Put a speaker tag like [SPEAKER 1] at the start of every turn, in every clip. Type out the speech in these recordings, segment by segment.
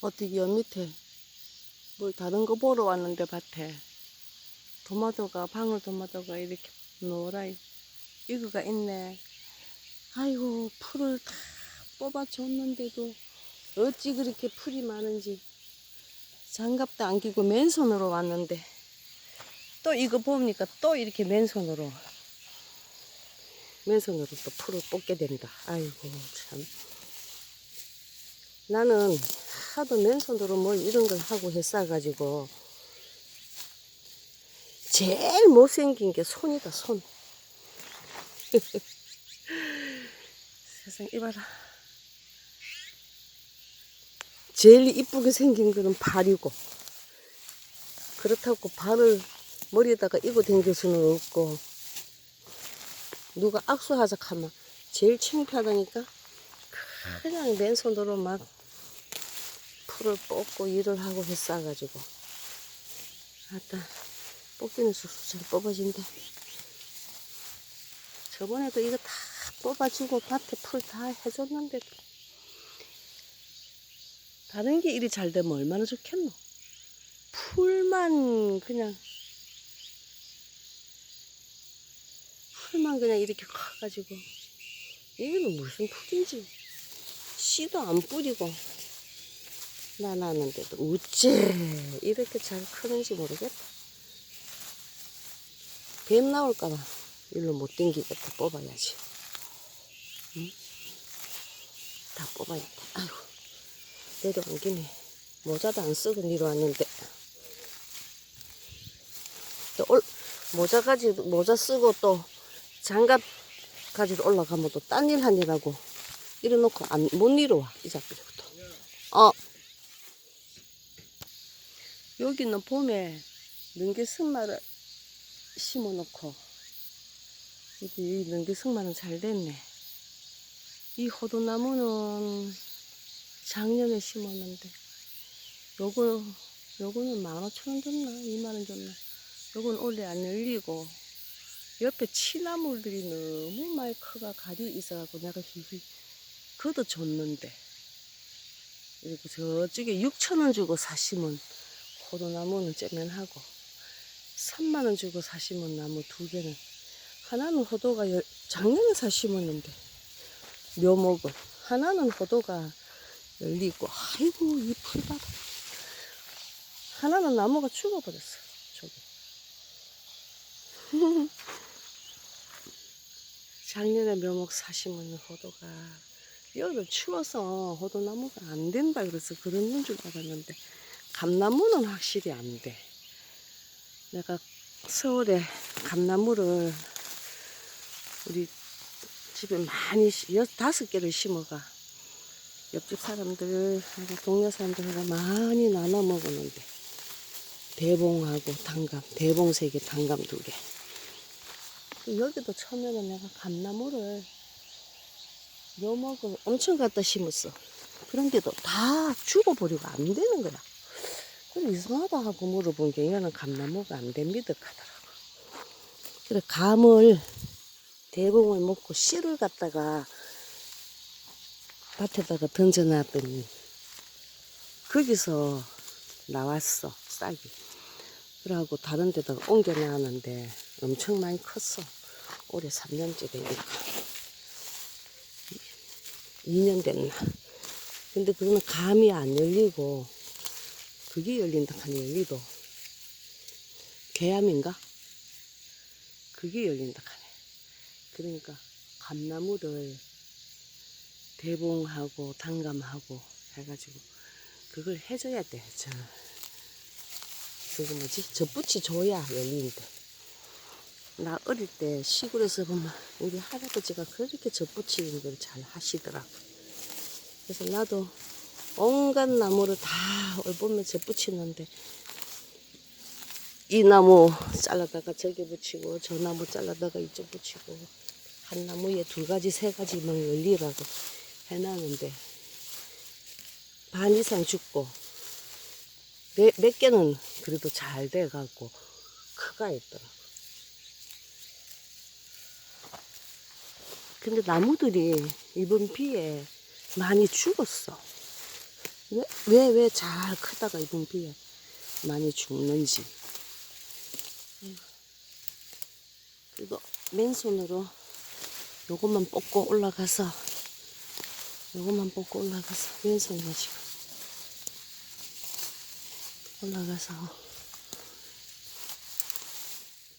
[SPEAKER 1] 어떻게 연 밑에 뭘 다른 거 보러 왔는데 밭에 토마토가 방울토마토가 이렇게 노랗게 이거가 있네. 아이고 풀을 다 뽑아줬는데도 어찌 그렇게 풀이 많은지 장갑도 안 끼고 맨손으로 왔는데 또 이거 보니까 또 이렇게 맨손으로 맨손으로 또 풀을 뽑게 된다. 아이고 참. 나는 하도 맨손으로 뭘 이런 걸 하고 했어가지고 제일 못생긴 게 손이다 손. 세상 이봐라. 제일 이쁘게 생긴 거는 발이고 그렇다고 발을 머리에다가 이고 댕길 수는 없고 누가 악수하자 하면 제일 창피하다니까 그냥 맨손으로 막 풀을 뽑고 일을 하고 했어가지고. 아따 뽑기는 쑥쑥 잘 뽑아진다 저번에도 이거 다 뽑아주고 밭에 풀 다 해줬는데도 다른 게 일이 잘 되면 얼마나 좋겠노? 풀만 그냥 풀만 그냥 이렇게 커가지고. 이거는 무슨 풀인지 씨도 안 뿌리고 나놨는데도 어째 이렇게 잘 크는지 모르겠다. 뱀 나올까봐 일로 못 땡기겠다 뽑아야지. 응? 다 뽑아야겠다. 아이고 내려온 김에 모자도 안 쓰고 내려왔는데. 또 올, 모자 가지고 모자 쓰고 또 장갑 가지고 올라가면 또 딴 일 하느라고 이래놓고 안, 못 내려와 이 잡기부터. 어 여기는 봄에 능계 승마를 심어 놓고 이게 이 능계 승마는 잘 됐네. 이 호두나무는 작년에 심었는데 요거 요거는 만 오천 원 줬나? 이만 원 줬나? 요건 올해 안 열리고 옆에 치나물들이 너무 많이 커가 가리 있어갖고 내가 휘휘 걷어줬는데 그리고 저쪽에 6천 원 주고 사심은 호두나무는 째면하고 3만 원 주고 사심은 나무 두 개는 하나는 호도가 열, 작년에 사심었는데 묘목은 하나는 호도가 열리고 아이고 이 풀밭. 하나는 나무가 죽어버렸어 저기 작년에 묘목 사심은 호도가 여름 추워서 호도나무가 안 된다 그래서 그런 줄 알았는데 감나무는 확실히 안 돼. 내가 서울에 감나무를 우리 집에 많이 다섯 개를 심어가. 옆집 사람들 동네 사람들하고 많이 나눠 먹었는데. 대봉하고 단감 대봉 세 개 단감 두개. 여기도 처음에는 내가 감나무를 묘목을 엄청 갖다 심었어. 그런데도 다 죽어버리고 안 되는 거야 그래 이상하다 하고 물어본 게 이거는 감나무가 안 됩니다 하더라고. 그래 감을 대봉을 먹고 씨를 갖다가 밭에다가 던져놨더니 거기서 나왔어 싹이. 그러고 다른 데다가 옮겨놨는데 엄청 많이 컸어. 올해 3년째 되니까. 2년 됐나? 근데 그거는 감이 안 열리고 그게 열린다 하니 열리도 개암인가? 그게 열린다 하네 그러니까 감나무를 대봉하고 단감하고 해가지고 그걸 해줘야 돼. 저 그거 뭐지? 젖붙이 줘야 열리는데. 나 어릴 때 시골에서 보면 우리 할아버지가 그렇게 젖붙이는 걸 잘 하시더라고. 그래서 나도 온갖 나무를 다 올봄에 젖붙이는데 이 나무 잘라다가 저기 붙이고 저 나무 잘라다가 이쪽 붙이고 한 나무에 두 가지 세 가지 막 열리라고 해놨는데 반 이상 죽고 몇, 몇 개는 그래도 잘 돼갖고 크가 있더라고. 근데 나무들이 이번 비에 많이 죽었어. 왜 왜 잘 크다가 이번 비에 많이 죽는지. 그리고 맨손으로 요것만 뽑고 올라가서 요것만 뽑고 올라가서 맨손으로 지금 올라가서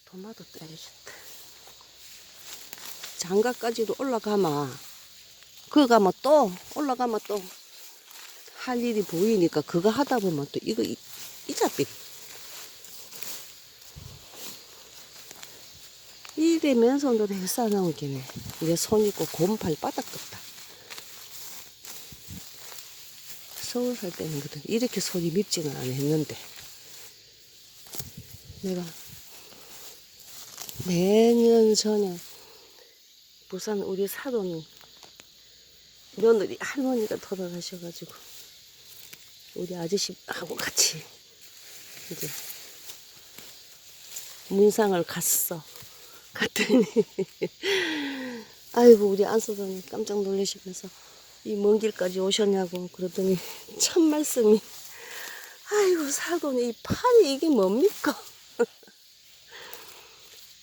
[SPEAKER 1] 토마토 따야겠다. 장가까지도 올라가마. 그거 가면 또 올라가면 또 할 일이 보이니까 그거 하다 보면 또 이거 이- 이자삐. 이래 맨손으로 해싸나온 게네. 이게 손 있고 곰팔 바닥 떴다. 서울 살 때는 그래 이렇게 손이 밉지는 않았는데 내가 매년 전에 부산 우리 사돈 며느리 할머니가 돌아가셔가지고 우리 아저씨하고 같이 이제 문상을 갔어. 갔더니 아이고 우리 안수사님 깜짝 놀라시면서 이 먼 길까지 오셨냐고 그러더니 첫 말씀이 아이고 사돈이 이 팔이 이게 뭡니까?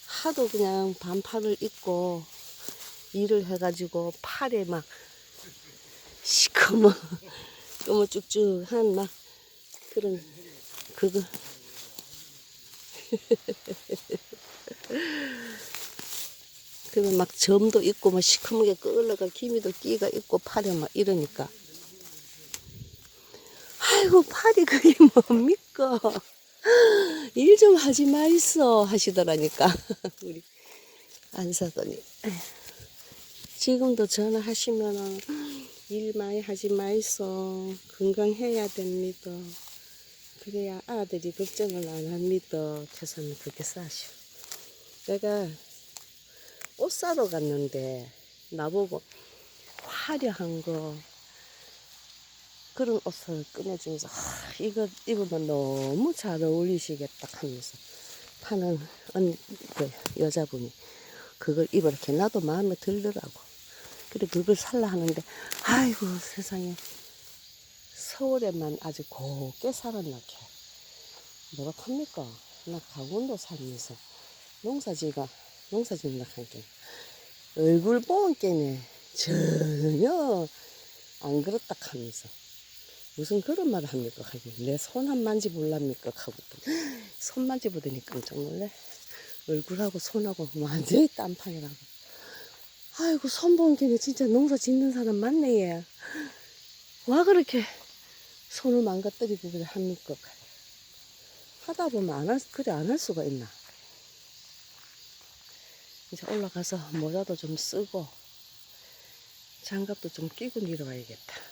[SPEAKER 1] 하도 그냥 반팔을 입고 일을 해가지고 팔에 막 시커먼 너무 쭉쭉한 막 그런 그거. 그러면 막 점도 있고 막 시커멓게 끌러가 기미도 끼가 있고 팔에 막 이러니까. 아이고 팔이 그게 뭡니까? 일 좀 하지 마 있어 하시더라니까 우리 안사더니 지금도 전화하시면은 일 많이 하지 마있어 건강해야 됩니다. 그래야 아들이 걱정을 안 합니다. 태산은 그렇게 싸시오. 내가 옷 사러 갔는데 나보고 화려한 거 그런 옷을 꺼내주면서 하, 이거 입으면 너무 잘 어울리시겠다 하면서 파는 언, 그 여자분이 그걸 입으렇게 나도 마음에 들더라고. 그래 그걸 살라 하는데 아이고 세상에 서울에만 아주 곱게 살았나게 뭐가 팝니까? 나 강원도 살면서 농사지가 농사짓는다 한게 얼굴 보는 게네 전혀 안 그렇다 하면서 무슨 그런 말을 합니까? 하긴 내 손 한 만지볼랍니까? 하고 또 손 만지보더니 깜짝 놀래. 얼굴하고 손하고 완전히 딴판이라고. 아이고 손 보는 게네 진짜 농사 짓는 사람 맞네 얘. 와 그렇게 손을 망가뜨리고 그래 합니까? 하다 보면 안 할, 그래 안 할 수가 있나? 이제 올라가서 모자도 좀 쓰고 장갑도 좀 끼고 내려와야겠다.